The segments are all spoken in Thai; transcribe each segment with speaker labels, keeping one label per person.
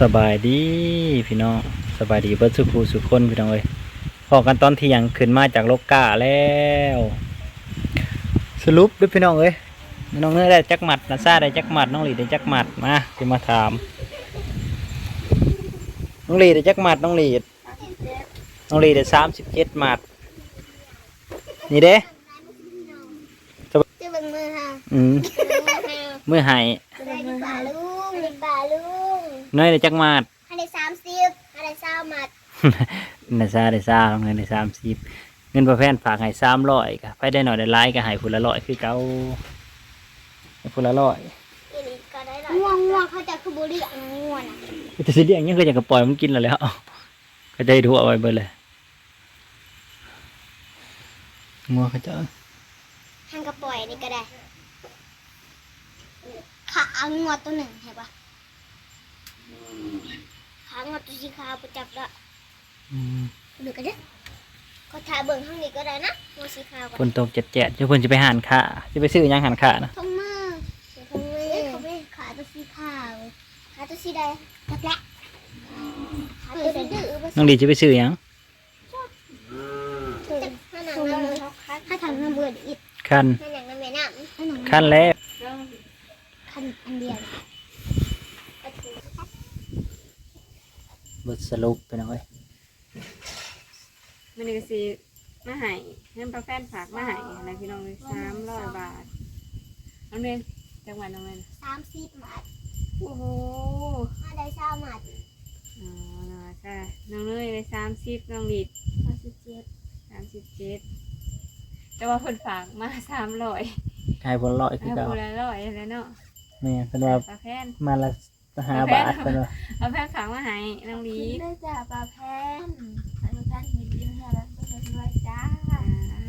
Speaker 1: สบายดีพี่น้องสบายดีเบิดสุขูสุขคนพี่น้องเอ้ยพอกันตอนเที่ยงขึ้นมาจากโลกกาแล้ว สรุปเด้วยพี่น้องเอ้ยน้องเนื้อได้จักหมัดนาซาได้จักหมัดน้องหลีได้จักหมัดมาจะมาถาม น้องหลีได้จักหมัดน้องหลีน้องหลีได้สามสิบเจ็ดหมัดนี่เด้
Speaker 2: จะเบิ่งมือค่ะ
Speaker 1: อืม
Speaker 2: เบิ่งมือค่ะ
Speaker 1: มือใหาย
Speaker 2: ได้ดีป่าลุงดีป่าลุง
Speaker 1: น้อยได้จักหมัด
Speaker 2: ให้ได้สามสิบให้ได้เศร้าหมัด
Speaker 1: นาซาได้ซาเงินได้สามสิบเงินประแพนฝากให้สามร้อยก็ไปได้หน่อยได้หลายก็ให้คนละร้อยคือเก่าให้คนละร้อย
Speaker 2: อีนี่ก็ได้หรอง่วงง่วงเขาจะคือบุหรี่อะง่วงอะ
Speaker 1: แต่สิเลี้ยงยังก็อยากจะปล่อยมันกินแล้วแหล้วก็จะให้ทั่วเอาไว้เบิดเลยงัวเขาจะ
Speaker 2: ทางกระปล่อยนี่ก็ได้ขาเอางัวตัวหนึ่งเห็นปะขางัวตัว สีขาวประจับละ
Speaker 1: อืม
Speaker 2: ดูกันดิก็ถ่ายเบิ่งข้างนี้ก็ได้นะงัวสีขาว
Speaker 1: ฝ
Speaker 2: ก่อน
Speaker 1: นตกเจ็ดเจ็ดเจ้าเพิ่นจะไปหานขาจะไปซื้อหยังหันขานะ
Speaker 2: ทงมือทงมือเขาไม่ขาตัวสีขาวขาตัวสีแดงจับละขาตัวสีดื้อ
Speaker 1: น้องดีจะไปซื้อหยัง
Speaker 2: ถ้าหนังน้ำถ้าทำน้ำเบื่ออิด
Speaker 1: คัน
Speaker 2: ถ้าหนังน้ำแม่น้ำถ้าหนัง
Speaker 1: คันแล้ว
Speaker 2: คันอันเดียว
Speaker 1: บ ทสรุปไปหน่อย
Speaker 3: มันนี่ก็สิมาให้เงินประแฟนฝากมาให้อะไรพี่น้องเลยสามร้อยบาทน้องเรนจังหวัดน้องเรน
Speaker 2: สามสิบบาท
Speaker 3: โอ้โห
Speaker 2: ถ้าได้เช้าหมัด
Speaker 3: อ๋อนะจ้ะน้องเนยเลยสามสิบน้องดิด
Speaker 2: สามสิบเจ็ด
Speaker 3: สามสิบเจ็ดแต่ว่าเพิ่นฝากมาสามร้อย
Speaker 1: ให้ผลร้อยคือ
Speaker 3: เอา
Speaker 1: เก่า
Speaker 3: คนละร้อยแล้วเนาะ
Speaker 1: แม่เป็นว่า
Speaker 3: ปลาแพน
Speaker 1: มาละ ห้าบาทเป็นว่า
Speaker 3: เอาแพนฝากมาให้น้องดิด
Speaker 2: ได้จ้าปลาแพนปลาแพนมีดีค่ะแล้วก็จะด้วยจ้า
Speaker 3: อ่าอะ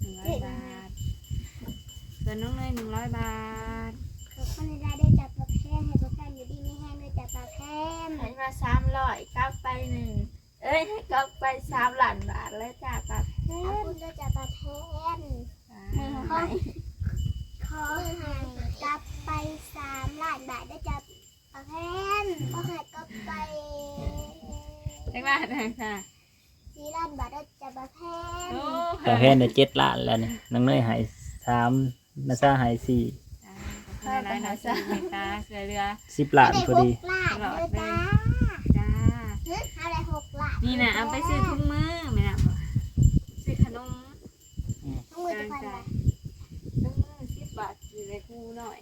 Speaker 3: หนึ่งร้อยบาทส่วนน้องเนยหนึ่งร้อยบาท
Speaker 2: ขอบคุณได้ได้จับปลาแพนให้ปลาแพนอยู่ดีไม่แห้งได้จับปลาแพน
Speaker 4: ให้มาสามร้อยกลับไปหนึ่งเอ้ยให้กลับไปสามล้านบาทแล้วจ้าป้าแพ
Speaker 2: ขอบ
Speaker 4: น
Speaker 2: คุณได้จับปลาแพน
Speaker 4: มือให้
Speaker 2: ขอให้จับไปสามล้านบาทได้จับปลาแพนก็ให้ก็ไป
Speaker 3: จังหวัดไหนค่ะ
Speaker 2: สี่ล้านบาทได้จับปลาแพน
Speaker 3: โอ้
Speaker 1: แต่แพนได้เจ็ดล้านแล้วนี่น้องเนยใหายสามนาซาใหายสี่
Speaker 3: จ้าขอบคุณหลายๆนะจ้าตาเสือเรือ
Speaker 1: สิบล้านพอดี
Speaker 2: หกล้านเลยจ้า
Speaker 3: จ้า
Speaker 2: เฮ้ยอะไรหกล้าน
Speaker 3: นี่นะเอาไปซื้อทุกมื้อไม่นะบ่ซื้อขนม
Speaker 2: ทั้งมือจะพันบาท
Speaker 3: ทุกมื้อสิบบาทอยู่ ในคู่หน่อย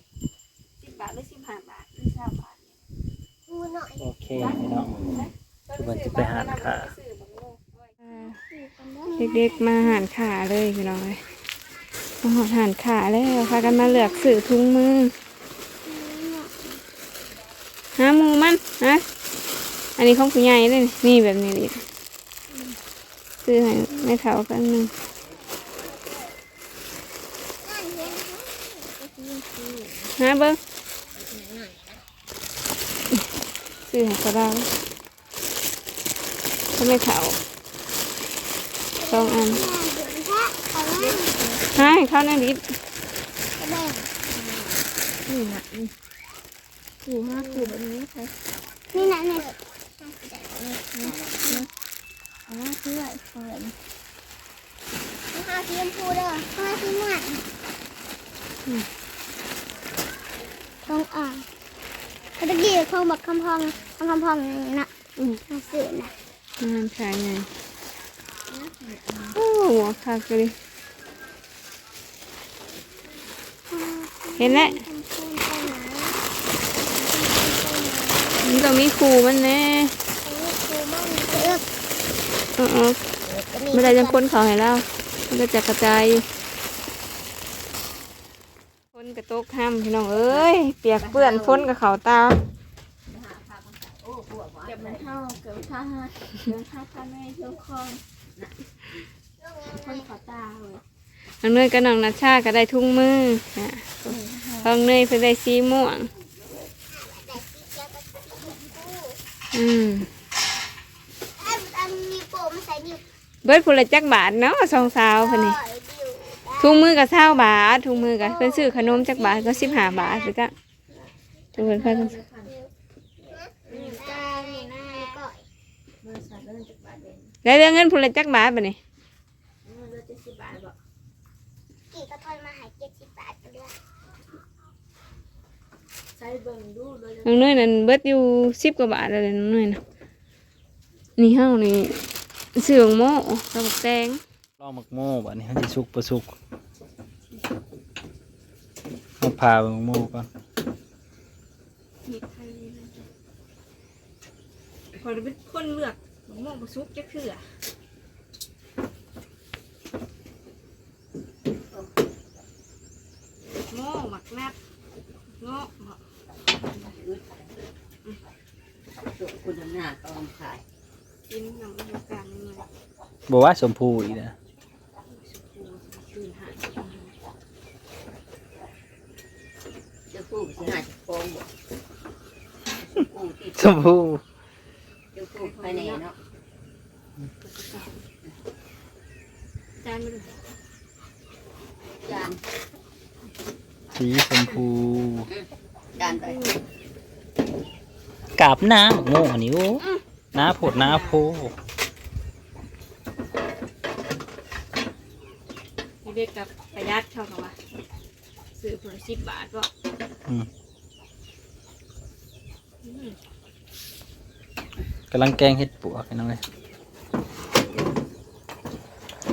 Speaker 3: สิบบาทหรือสิบห้าบาทหรือสามบาทเนี่ย
Speaker 2: กูหน่อย
Speaker 1: โอเคพี่น้องมันจะไปหาค่ะ
Speaker 3: เด็กๆมาหานขาเลยพี่น้องเลยมาหอดหานขาแล้วพากันมาเลือกซื้อถุงมือหาหมูมันนะอันนี้ของผู้ใหญ่เลยนี่แบบนี้ดิซื้อให้ไม่เท่ากันหนึ่ง หาเบิ้งซื้อห้ก็ได้ก็ไมเท่าสองอัน
Speaker 2: แค่เอาไว้
Speaker 3: ให้เข้าในนิด
Speaker 2: ก็ได้
Speaker 4: นี่นะขู่ห้าขู่แบบนี้ใช่
Speaker 2: นี่นะเนี่ย
Speaker 4: เอามาเพื่อเปิด
Speaker 2: ข้าวสีชมพูเด้อข้าวสีม่วง ต้องอ่านเขาตะกี้เขาบอกคำพองคำคำพองนี่นะอืมมาสื่อนะ
Speaker 3: มันขายไงโอ้หัวคักเลยเห็นแล้วมันต้องมีครูมันแน่เออเออไม่ได้จังคนเขาให้เรามันก็จะกระจายอยู่คน กระตกห้ามพี่น้องเอ้ยเปียกเปื้อนฝนกับเขาตา
Speaker 4: เก็บมันเท่าเก็บท่าเก็บท่าท่าแม่เที่ยวคลองคนขอตาเลย
Speaker 3: น้องเนยกับน้องนัชชาก็ได้ทุ่งมือนะน้องเนยเพิ่นได้สีม่วง อืม
Speaker 2: มีโปมาใส่นิ้ว
Speaker 3: เบิดผู้ละจักบาทเนาะสองสาวเพิ่นนี่ ถุงมือกับเศร้าบาทถุงมือกับเพื่นซื้อขนมจากบาทก็สิบห้าบาทหรือะถุงเพิ่น
Speaker 4: พากันซื้อได้
Speaker 3: เรื่องเงินพุ่นละจักบาทบ่นี่
Speaker 4: กี่
Speaker 2: ก็นมาสิาทก็
Speaker 4: เอง
Speaker 3: น้อนยนั่นเบิดอยู่สิบกว่าบาทเลยน้องเนยนะนี่เฮานี่เสื่องโม่กับแตง
Speaker 1: ลองหมักโม่บัดนี้มันสิสุกบ่สุกเอาพาหมักโม่ก่อน
Speaker 4: เห็ดไทยนี่นะจ๊ะพอเป็นคนเลือกมะม่วงกระซุกจะคือโม่หมักนัดโง่หมัก
Speaker 5: สุคุณหน้าตอมขาย
Speaker 4: กินน้ำมันกลางนี่เลย
Speaker 1: บ่ว่าสมพูอีกนะ
Speaker 4: ตื่นหา
Speaker 5: เจ้าผู้สิหาจะโกงบ่ผู้ที่
Speaker 1: ส มพู
Speaker 5: เจ้าผู้ภายในเนาะ
Speaker 4: จานมัน
Speaker 5: จาน
Speaker 1: สีชมพู
Speaker 5: จานไป
Speaker 1: กาบหน้าหมักโม่อันนี้โอ้หน้าโพดหน้าโพ
Speaker 4: เด็กกับประหยัดเท่ากับว่าซื้อผลสิบบาทก็
Speaker 1: อืม กำลังแกงเห็ดปวกน้องเลย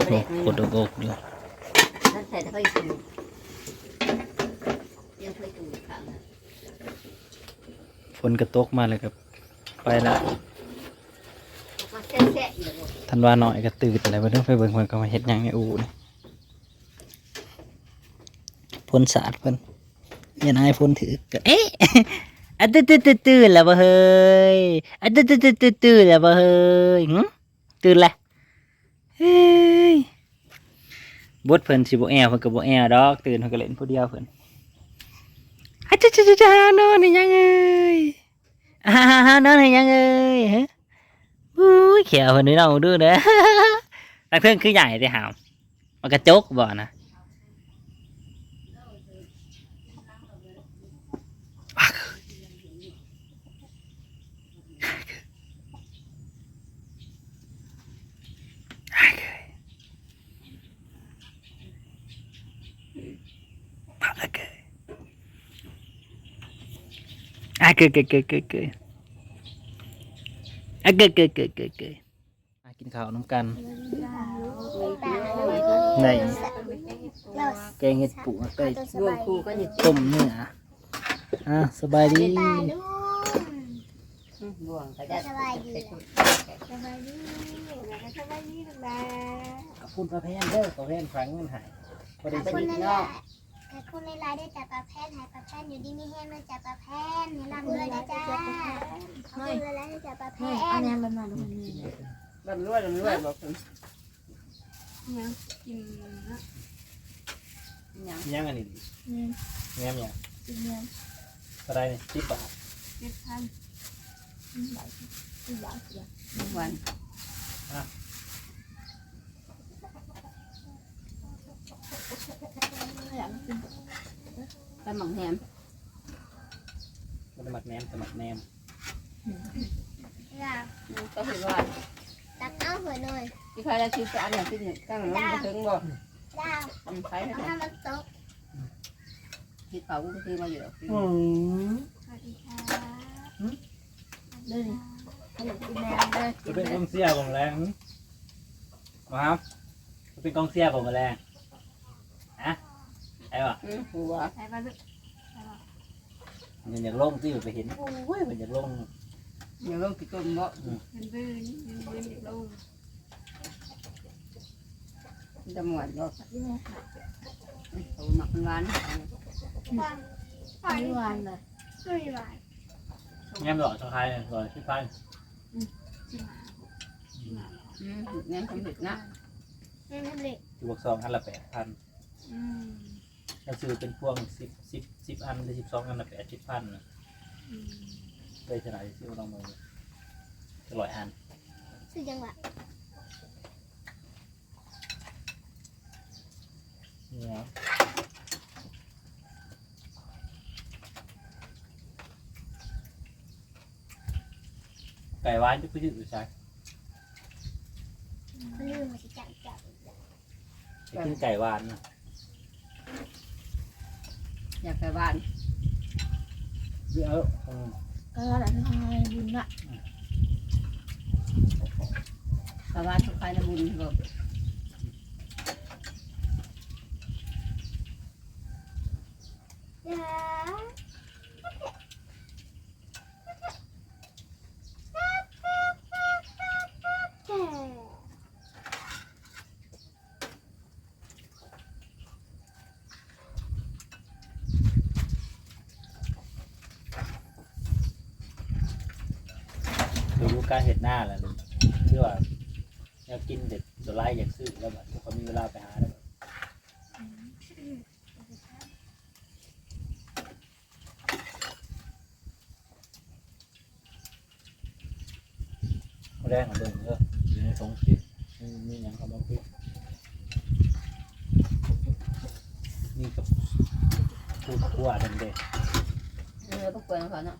Speaker 1: โอ้โคตรโกกอยู่
Speaker 5: ท่นใส่ถ้อยตูยังถ้อยตูข้าง
Speaker 1: ฝนกระตกมาเลยครับ ไปละทันวาหน่อยก็ตื่นอะไรไปเรื่องไปเบิ่งมันก็มาเฮ็ดยังในอู่นี่พ่นสาดเพิ่นยันไอายพ่นถือก็เอ๊ะ อะตื่นตื่นตื่นตื่นแล้วบ่เฮ้ยอะตื่นตื่นตื่นตื่นตื่นแล้วบ่เฮ้ยหึตื่นละเฮ้ยบทเพิ่นสิบ่แอวเพิ่นก็บ่แอวดอก ตื่นเพิ่นก็เล่นผู้เดียวเพิ่นอะจ้าจ้าจ้าจ้านอนให้ยังเอ้ยอ่านอนให้ยังเอ้ยฮะอุ้ยเขียวคนนี้เราดูเด้อนักเทิงคือใหญ่ที่หามมันกระจกบ่นะอะ เกยเกยเกยเกยเกยอะเกยเกยเกยเกยเกยมากินข้าวน้ำกัน
Speaker 2: ตา
Speaker 1: ใน
Speaker 2: เรา
Speaker 1: แกงเห็ดปูใกล้
Speaker 2: ตัวส
Speaker 5: รว
Speaker 2: บามย
Speaker 5: คู่ก็อยู่
Speaker 1: ต้มเนื้ออะสบายดี
Speaker 2: ตาลูก
Speaker 5: รวมก็ได้
Speaker 2: สบายดี
Speaker 4: สบายดีสบายดีสบาย
Speaker 1: ขอบคุณพระแพนเด้อพระแพนครั้งมันหายพอได้
Speaker 2: คน
Speaker 1: ซื้อ
Speaker 2: ในไลน์คนในไลน์ได้จับปลาแพนหายปลาแพนอยู่ดีมีแห้งมาจับปลาแพนอย่าลำเลยนะจ้าขอบคุณเลยได้จับปลาแพ
Speaker 4: เฮ้ย
Speaker 2: น
Speaker 4: อันนี้มันมาดูนี่
Speaker 5: ลำรวยลำรวยบอกคุณ
Speaker 4: ยังกินนะ
Speaker 5: ยัง
Speaker 1: ยังอันนี้
Speaker 4: นี่
Speaker 1: แง้มยัง
Speaker 4: กินยัง
Speaker 1: อะไรนี่สิบบาท
Speaker 4: เจ็ดพันบาทบาทเสีย
Speaker 5: วัน ไปหมังแหม
Speaker 1: มันจะหมักแหนมสมักแหนม
Speaker 5: ก็เห็นว่า
Speaker 2: ตักเอาหัวหน่อย
Speaker 5: ที่ใครได้ชื่อจานอย่างที่นี่ตั้งน้ำถึงบ่
Speaker 2: ดาว
Speaker 5: มันใช้
Speaker 2: เอา
Speaker 5: ให้
Speaker 2: ให้มันตก
Speaker 5: ที่เขาก็คือมาอยู่
Speaker 1: อืม
Speaker 4: สวัสดีค่ะเดินขนมกินแม่เด้อ
Speaker 1: จะเป็นกองเสียผมแรงครับจะเป็นกองเสียผมแรงอะ ไอ้วะ
Speaker 5: อืมหัว
Speaker 4: ใส่ปลาดุก
Speaker 1: มันอยากลงที่ไปเห็นโอ้ยมันอยากลง
Speaker 5: อย่าลงกี่ต้นบ่
Speaker 4: เป็นบื้นเป็นบื้นเด็กลง
Speaker 5: จะหมดบ่เขาหมักร้าน
Speaker 2: หอย
Speaker 4: หวานเลย
Speaker 2: ไม่หวาน
Speaker 1: แง้มหล่อสะพายหล่อที่พัน
Speaker 5: อืมงั้นทำเห็ดนะ
Speaker 2: ไม่ทำเล็ก
Speaker 1: อยู่บวกสองอันละแปดพัน
Speaker 4: อืม
Speaker 1: ถ้าซื้อเป็นพวงสิบสิบสิบอันหรือสิบสองอันละแปดสิบพันน่ะ
Speaker 4: อืม
Speaker 1: เลยขนาดที่ซื้อมาลองมือจะร้อยอัน
Speaker 2: คือจังหวะ
Speaker 1: เนี่ยไก่หวานจะไปยืดอยู่ใช่
Speaker 2: เขาลืมมาสิจับจับ
Speaker 1: ไปกินไก่หวานนะ
Speaker 5: อยากไปบ้าน
Speaker 1: เดี๋ยวเออ
Speaker 4: ก็แล้วแต่ทำไมบุญละ
Speaker 5: ไปบ้านทุกใครนะบุญก็
Speaker 2: เดี๋ยวแก่
Speaker 1: คืออยู่ การเห็ดหน้าแหละที่ว่าอยากกินเด็ดตัวไล่อยากซื้อแล้วแบบเขามีเวลาไปหาแล้วแบบเอาแรงของเบิ่งเอออยู่ในสงคิดมีมีอย่างคำว่าคิดนี่กับพูดขั้วเด็ดเด็ด
Speaker 5: เออต้องเปิดเขาเนาะ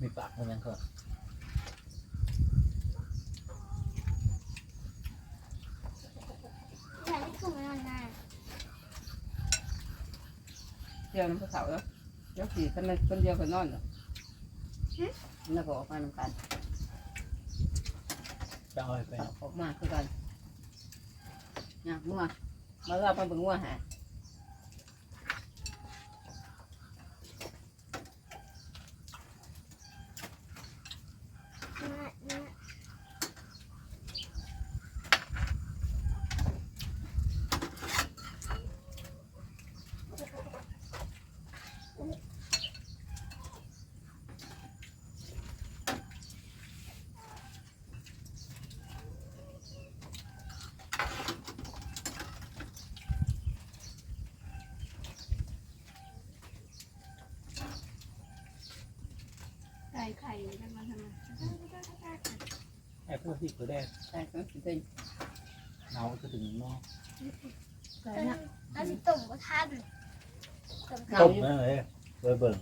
Speaker 1: มีปากมันยังเขา
Speaker 2: อยากให้ขึ้นมานอนหน้า
Speaker 5: เดียวน้ำเขาแล้วแล้วสี่ทำไมคนเดียวคนนอนเหรอแล้วก็ออกมาทำกัน
Speaker 1: จะเอาไปเนาะ
Speaker 5: ออกมาคือกันอยากงัวมาเล่ามาเบิ่งงัวหา
Speaker 2: หน้าหน้า
Speaker 3: ไก่ไข่กันมาทำไม
Speaker 1: ไอ้พวกที่เขาได้
Speaker 5: ใช่ก็สิเป็น
Speaker 1: เนาก็ถึงเนาะ
Speaker 3: ไก่
Speaker 2: แล้ว
Speaker 3: น่ะ
Speaker 2: แล้วสิตุ่มก็ทานตุ่ม
Speaker 5: เงา
Speaker 1: ต้ม
Speaker 5: อยู่
Speaker 1: นั่นเลยเบิ่งเบิ่ง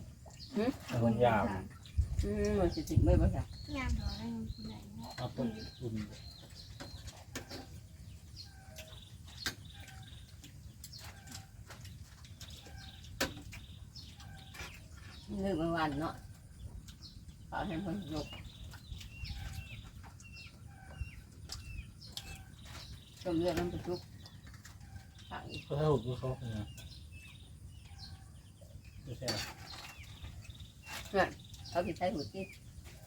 Speaker 1: มันยาว
Speaker 5: อืมมันสิถึงไม่บ่ใช่
Speaker 2: งาม
Speaker 3: ขอได้เงินคนไหนเนาะ
Speaker 1: เอาต้มอุ่น
Speaker 5: ลืมเมื่อวานเนาะ ขอให้คนยกต้มเลือดน้ำปทุกผักอีก
Speaker 1: ก็ให้หุบดูเขาเนี่ยไม่ใช่หรอ
Speaker 5: เขาสิใช้หัวที่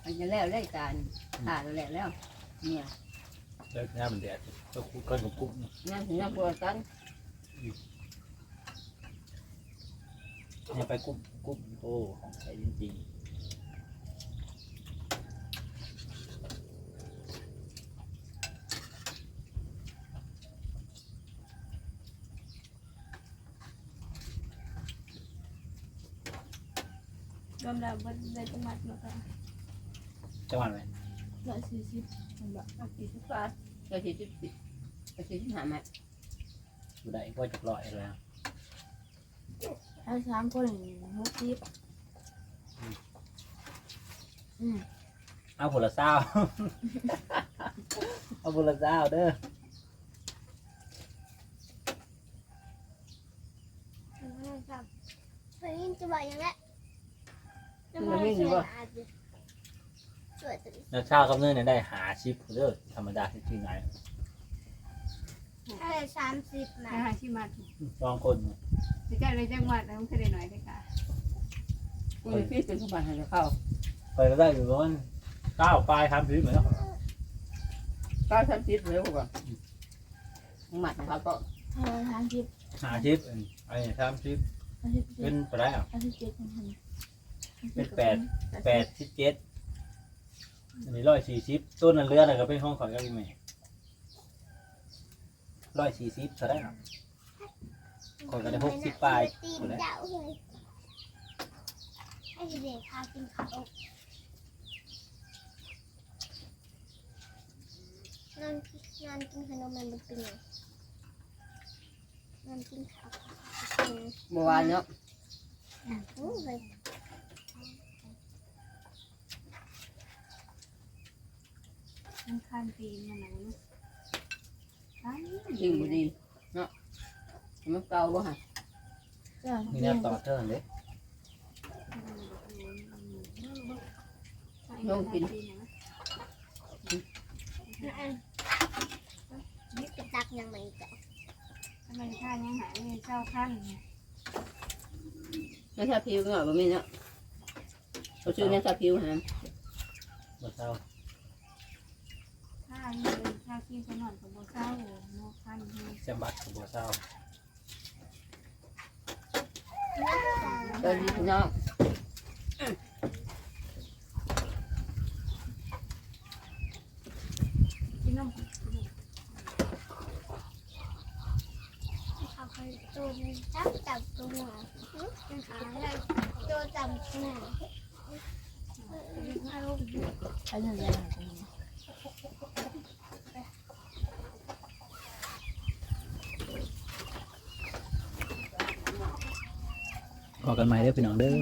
Speaker 5: มันจะแล้วได้การขาดแล้วแล้ว เนี่ย
Speaker 1: แล้วน้ามันแดดก็คุกกันกับกุ๊ก
Speaker 5: นั่นถึงจะปวดกัน
Speaker 1: เนี่ยไปกุ๊กกุ๊กโอ้ของใช้จริง
Speaker 3: ร วมแล้วบ่ได้จังหวัดเนาะค่ะ
Speaker 1: ๆจังหวัดไหน
Speaker 3: ร้อยสี่สิบมันแบบเอาสี่สิบบาท
Speaker 5: เราสิจุดสิเราสิจุดหาแม่
Speaker 1: อยู่ไหนก็จะลอยแล้ว
Speaker 3: ถ้าสามคนหกสิบอืม
Speaker 1: เอาผลละเศร้าเอาผลละเศร้าเด้อ
Speaker 2: ครับไปยินจะบอกอย่างนี้จะมาสวย อาจจะสวยตัวนี้
Speaker 1: แล้วเช้ากับเนื้อเนี่ยได้หาชิปเด้อธรรมดาที่จริงไง
Speaker 2: อะไรสามสิบนะ
Speaker 3: อาหารที่มาถูก
Speaker 1: สองคน
Speaker 3: จะได้เลยจังหวัดแล้วมันจะได้หน่อยได้ค่ะ
Speaker 5: กูมีพี่เป็นสมบัติให้เข้า
Speaker 1: ไปก็ได้อยู่ร้อนเก้าปลายทำชีวิตเหมือนกัน
Speaker 5: ก็ทำจิตเร็วกว่าหมัดนะครับก็
Speaker 3: เออทางสิบ
Speaker 1: หาชิปไอ้ทำชิป
Speaker 3: อาทิตย์
Speaker 1: เป็นไปได้อะ
Speaker 3: อาทิตย์เจ็ดพัน
Speaker 1: เป็นแปด แปดสิบเจ็ดอันนี้ร้อยสี่สิบต้นนั้นเรืออะไรก็เป็นห้องของกันไหมร้อยสี่สิบเท่าได้ครับคนก็ได้หกสิบปลาย
Speaker 2: ตีนเจ้าเลยให้เด็กพากินข้าวนอนนอนกินขนมมันเป็นไงนอนกินข้าวเป็น
Speaker 5: เมื่อวานเนาะ
Speaker 2: โอ้ย
Speaker 3: มันคันปีนมันหนังเนาะ
Speaker 5: จริงบ่ดีเนาะมันเก่าบ่ฮะ
Speaker 1: มีแนวต่อเทิงเด้
Speaker 5: ลองกิน
Speaker 2: อันนี่เป็นตักยังไม่จ้ะ
Speaker 3: ทำไมข้ายังหายไม่เจ้าขั้น
Speaker 5: ไม่ชาผิวก็บ่มีเนาะเขาชื่อเนี่ยชาผิวฮะ
Speaker 1: บ่เศร้า
Speaker 3: ข้านี่ เลยข้ากินขนมกับโบเศร้าโมขั้นให้
Speaker 1: แซมบัตก็บ่เศร้า
Speaker 5: ตอนนี้พี่น้อง
Speaker 3: กินนม
Speaker 2: เอาไปตัวนึงจับจับตัวหน่อยขาเลยตัวจับหน่อยอารมณ์
Speaker 3: อันนี้
Speaker 1: พอ กันใหม่เด้อพี่น้องเด้อ